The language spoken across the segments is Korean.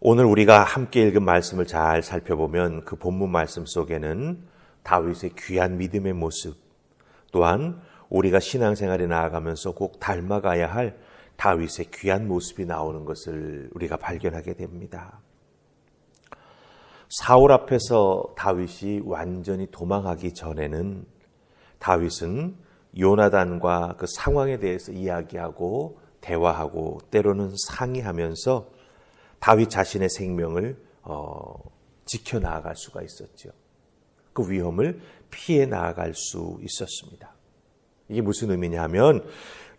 오늘 우리가 함께 읽은 말씀을 잘 살펴보면 그 본문 말씀 속에는 다윗의 귀한 믿음의 모습, 또한 우리가 신앙생활에 나아가면서 꼭 닮아가야 할 다윗의 귀한 모습이 나오는 것을 우리가 발견하게 됩니다. 사울 앞에서 다윗이 완전히 도망하기 전에는 다윗은 요나단과 그 상황에 대해서 이야기하고 대화하고 때로는 상의하면서 다윗 자신의 생명을 어, 지켜 나아갈 수가 있었죠. 그 위험을 피해 나아갈 수 있었습니다. 이게 무슨 의미냐면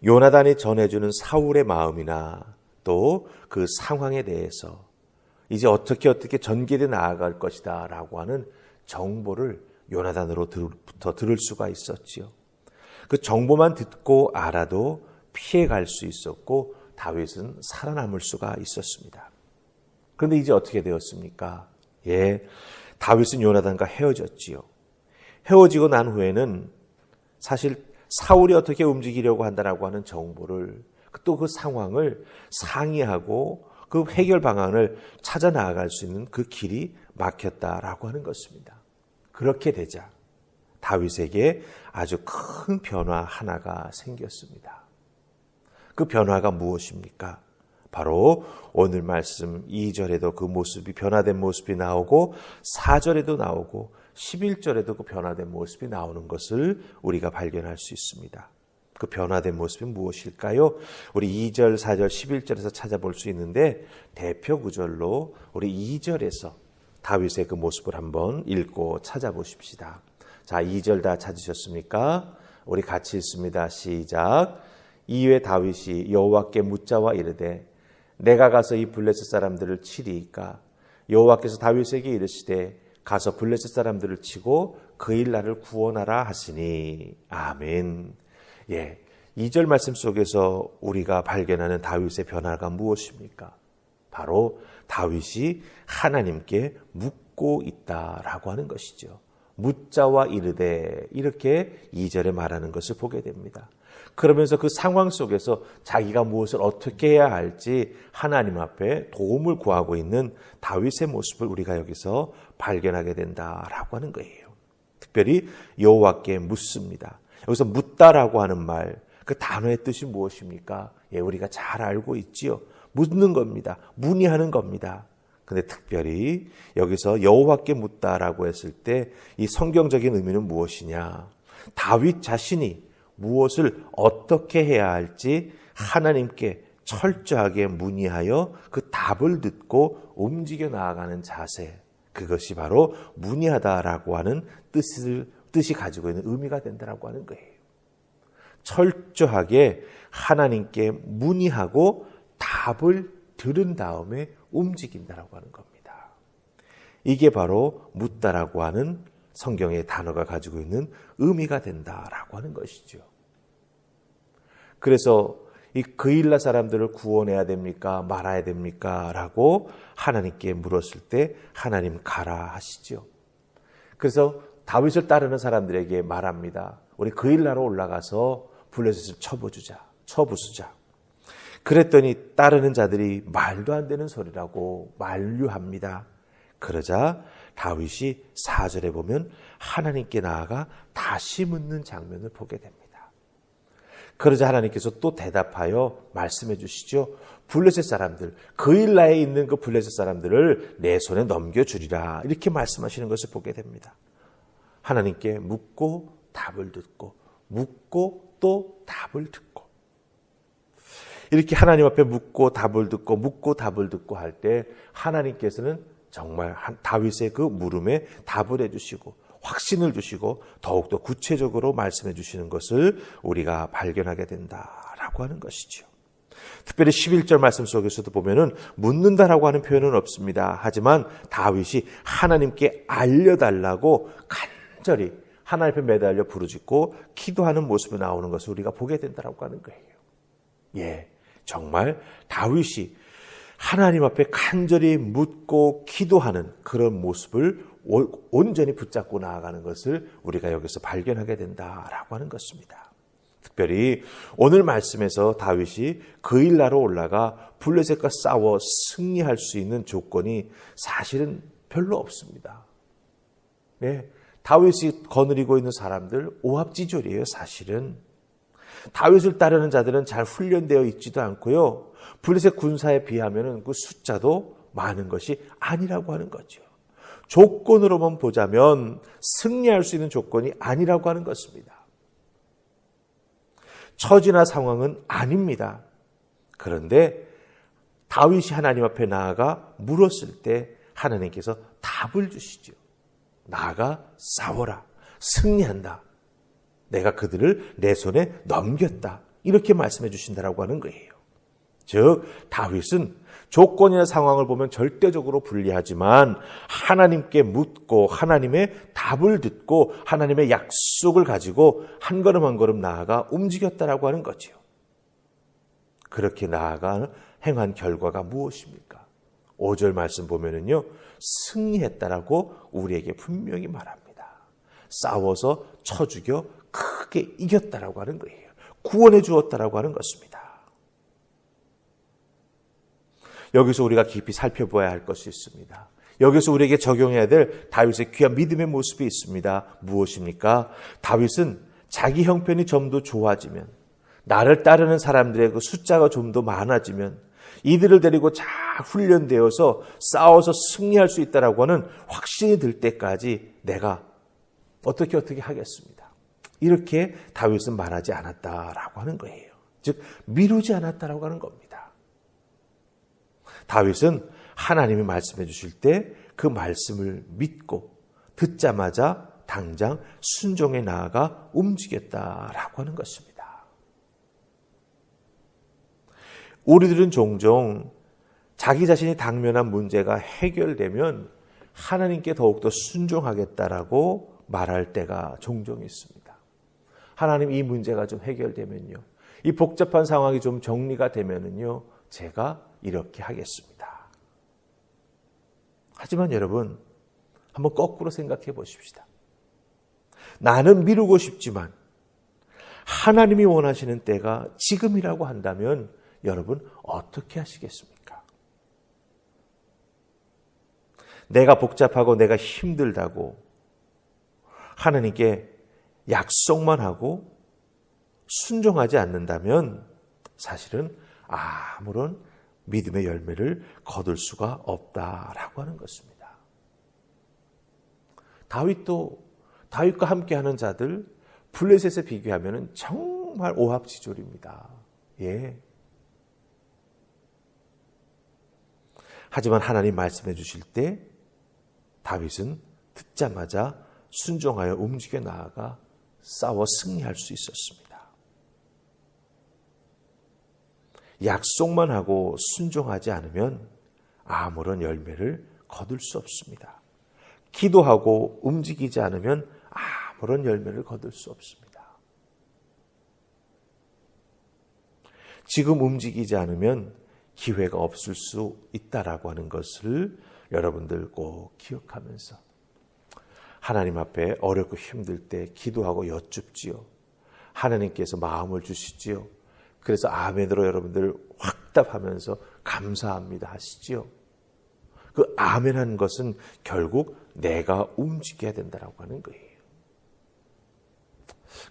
요나단이 전해주는 사울의 마음이나 또 그 상황에 대해서 이제 어떻게 어떻게 전개돼 나아갈 것이다 라고 하는 정보를 요나단으로부터 들을 수가 있었지요. 그 정보만 듣고 알아도 피해 갈 수 있었고 다윗은 살아남을 수가 있었습니다. 그런데 이제 어떻게 되었습니까? 예, 다윗은 요나단과 헤어졌지요. 헤어지고 난 후에는 사실 사울이 어떻게 움직이려고 한다라고 하는 정보를 또 그 상황을 상의하고 그 해결 방안을 찾아 나아갈 수 있는 그 길이 막혔다라고 하는 것입니다. 그렇게 되자 다윗에게 아주 큰 변화 하나가 생겼습니다. 그 변화가 무엇입니까? 바로 오늘 말씀 2절에도 그 모습이 변화된 모습이 나오고 4절에도 나오고 11절에도 그 변화된 모습이 나오는 것을 우리가 발견할 수 있습니다. 그 변화된 모습이 무엇일까요? 우리 2절, 4절, 11절에서 찾아볼 수 있는데 대표 구절로 우리 2절에서 다윗의 그 모습을 한번 읽고 찾아보십시다. 자, 2절 다 찾으셨습니까? 우리 같이 읽습니다. 시작. 이에 다윗이 여호와께 묻자와 이르되 내가 가서 이 블레셋 사람들을 치리이까 여호와께서 다윗에게 이르시되 가서 블레셋 사람들을 치고 그일 나를 구원하라 하시니 아멘. 예. 2절 말씀 속에서 우리가 발견하는 다윗의 변화가 무엇입니까? 바로 다윗이 하나님께 묻고 있다라고 하는 것이죠. 묻자와 이르되 이렇게 2절에 말하는 것을 보게 됩니다. 그러면서 그 상황 속에서 자기가 무엇을 어떻게 해야 할지 하나님 앞에 도움을 구하고 있는 다윗의 모습을 우리가 여기서 발견하게 된다라고 하는 거예요. 특별히 여호와께 묻습니다. 여기서 묻다라고 하는 말, 그 단어의 뜻이 무엇입니까? 예, 우리가 잘 알고 있지요. 묻는 겁니다. 문의하는 겁니다. 근데 특별히 여기서 여호와께 묻다라고 했을 때 이 성경적인 의미는 무엇이냐? 다윗 자신이 무엇을 어떻게 해야 할지 하나님께 철저하게 문의하여 그 답을 듣고 움직여 나아가는 자세. 그것이 바로 문의하다라고 하는 뜻을, 뜻이 가지고 있는 의미가 된다라고 하는 거예요. 철저하게 하나님께 문의하고 답을 들은 다음에 움직인다라고 하는 겁니다. 이게 바로 묻다라고 하는 성경의 단어가 가지고 있는 의미가 된다라고 하는 것이죠. 그래서 이 그일라 사람들을 구원해야 됩니까? 말아야 됩니까? 라고 하나님께 물었을 때 하나님 가라 하시죠. 그래서 다윗을 따르는 사람들에게 말합니다. 우리 그일라로 올라가서 블레셋을 쳐부주자. 쳐부수자. 그랬더니 따르는 자들이 말도 안 되는 소리라고 만류합니다. 그러자 다윗이 4절에 보면 하나님께 나아가 다시 묻는 장면을 보게 됩니다. 그러자 하나님께서 또 대답하여 말씀해 주시죠. 블레셋 사람들, 그일라에 있는 그 블레셋 사람들을 내 손에 넘겨주리라. 이렇게 말씀하시는 것을 보게 됩니다. 하나님께 묻고 답을 듣고, 묻고 또 답을 듣고. 이렇게 하나님 앞에 묻고 답을 듣고, 묻고 답을 듣고 할 때 하나님께서는 정말 다윗의 그 물음에 답을 해주시고 확신을 주시고 더욱더 구체적으로 말씀해 주시는 것을 우리가 발견하게 된다라고 하는 것이죠. 특별히 11절 말씀 속에서도 보면은 묻는다라고 하는 표현은 없습니다. 하지만 다윗이 하나님께 알려달라고 간절히 하나님 앞에 매달려 부르짖고 기도하는 모습이 나오는 것을 우리가 보게 된다라고 하는 거예요. 예, 정말 다윗이 하나님 앞에 간절히 묻고 기도하는 그런 모습을 온전히 붙잡고 나아가는 것을 우리가 여기서 발견하게 된다라고 하는 것입니다. 특별히 오늘 말씀에서 다윗이 그 일나로 올라가 블레셋과 싸워 승리할 수 있는 조건이 사실은 별로 없습니다. 네, 다윗이 거느리고 있는 사람들 오합지졸이에요, 사실은. 다윗을 따르는 자들은 잘 훈련되어 있지도 않고요. 블레셋 군사에 비하면 그 숫자도 많은 것이 아니라고 하는 거죠. 조건으로만 보자면 승리할 수 있는 조건이 아니라고 하는 것입니다. 처지나 상황은 아닙니다. 그런데 다윗이 하나님 앞에 나아가 물었을 때 하나님께서 답을 주시죠. 나아가 싸워라. 승리한다. 내가 그들을 내 손에 넘겼다. 이렇게 말씀해 주신다라고 하는 거예요. 즉 다윗은 조건이나 상황을 보면 절대적으로 불리하지만 하나님께 묻고 하나님의 답을 듣고 하나님의 약속을 가지고 한 걸음 한 걸음 나아가 움직였다라고 하는 거지요. 그렇게 나아가 행한 결과가 무엇입니까? 5절 말씀 보면은요. 승리했다라고 우리에게 분명히 말합니다. 싸워서 쳐 죽여 크게 이겼다라고 하는 거예요. 구원해 주었다라고 하는 것입니다. 여기서 우리가 깊이 살펴보아야 할 것이 있습니다. 여기서 우리에게 적용해야 될 다윗의 귀한 믿음의 모습이 있습니다. 무엇입니까? 다윗은 자기 형편이 좀 더 좋아지면 나를 따르는 사람들의 그 숫자가 좀 더 많아지면 이들을 데리고 잘 훈련되어서 싸워서 승리할 수 있다라고 하는 확신이 들 때까지 내가 어떻게 어떻게 하겠습니다. 이렇게 다윗은 말하지 않았다라고 하는 거예요. 즉 미루지 않았다라고 하는 겁니다. 다윗은 하나님이 말씀해 주실 때 그 말씀을 믿고 듣자마자 당장 순종에 나아가 움직였다라고 하는 것입니다. 우리들은 종종 자기 자신이 당면한 문제가 해결되면 하나님께 더욱더 순종하겠다라고 말할 때가 종종 있습니다. 하나님 이 문제가 좀 해결되면요. 이 복잡한 상황이 좀 정리가 되면은요. 제가 이렇게 하겠습니다. 하지만 여러분, 한번 거꾸로 생각해 보십시다. 나는 미루고 싶지만 하나님이 원하시는 때가 지금이라고 한다면 여러분 어떻게 하시겠습니까? 내가 복잡하고 내가 힘들다고 하나님께 약속만 하고 순종하지 않는다면 사실은 아무런 믿음의 열매를 거둘 수가 없다라고 하는 것입니다. 다윗도 다윗과 함께하는 자들 블레셋에 비교하면 정말 오합지졸입니다. 예. 하지만 하나님 말씀해 주실 때 다윗은 듣자마자 순종하여 움직여 나아가 싸워 승리할 수 있었습니다. 약속만 하고 순종하지 않으면 아무런 열매를 거둘 수 없습니다. 기도하고 움직이지 않으면 아무런 열매를 거둘 수 없습니다. 지금 움직이지 않으면 기회가 없을 수 있다라고 하는 것을 여러분들 꼭 기억하면서 하나님 앞에 어렵고 힘들 때 기도하고 여쭙지요. 하나님께서 마음을 주시지요. 그래서 아멘으로 여러분들 확답하면서 감사합니다 하시지요. 그 아멘한 것은 결국 내가 움직여야 된다라고 하는 거예요.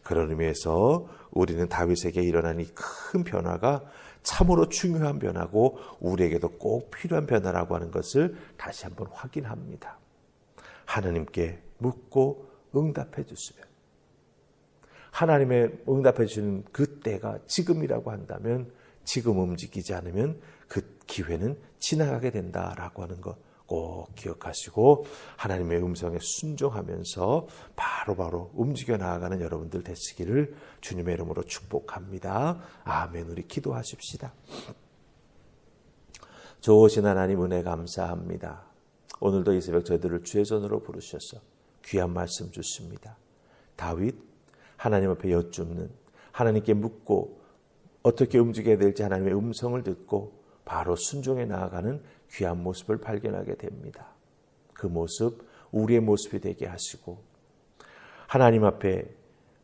그런 의미에서 우리는 다윗에게 일어난 이 큰 변화가 참으로 중요한 변화고 우리에게도 꼭 필요한 변화라고 하는 것을 다시 한번 확인합니다. 하나님께 묻고 응답해 주시면 하나님의 응답해 주시는 그 때가 지금이라고 한다면 지금 움직이지 않으면 그 기회는 지나가게 된다라고 하는 것 꼭 기억하시고 하나님의 음성에 순종하면서 바로바로 바로 움직여 나아가는 여러분들 되시기를 주님의 이름으로 축복합니다. 아멘. 우리 기도하십시다. 좋으신 하나님 은혜 감사합니다. 오늘도 이 새벽 저희들을 주의 손으로 부르셔서 귀한 말씀 주십니다. 다윗 하나님 앞에 여쭙는 하나님께 묻고 어떻게 움직여야 될지 하나님의 음성을 듣고 바로 순종해 나아가는 귀한 모습을 발견하게 됩니다. 그 모습 우리의 모습이 되게 하시고 하나님 앞에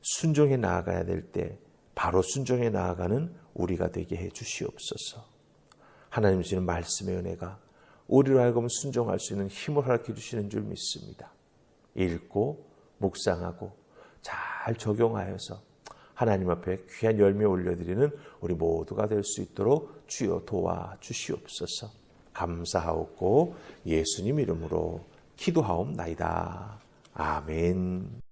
순종해 나아가야 될 때 바로 순종해 나아가는 우리가 되게 해 주시옵소서. 하나님 주시는 말씀의 은혜가 우리로 하여금 순종할 수 있는 힘을 허락해 주시는 줄 믿습니다. 읽고 묵상하고 잘 적용하여서 하나님 앞에 귀한 열매 올려드리는 우리 모두가 될 수 있도록 주여 도와 주시옵소서. 감사하옵고 예수님 이름으로 기도하옵나이다. 아멘.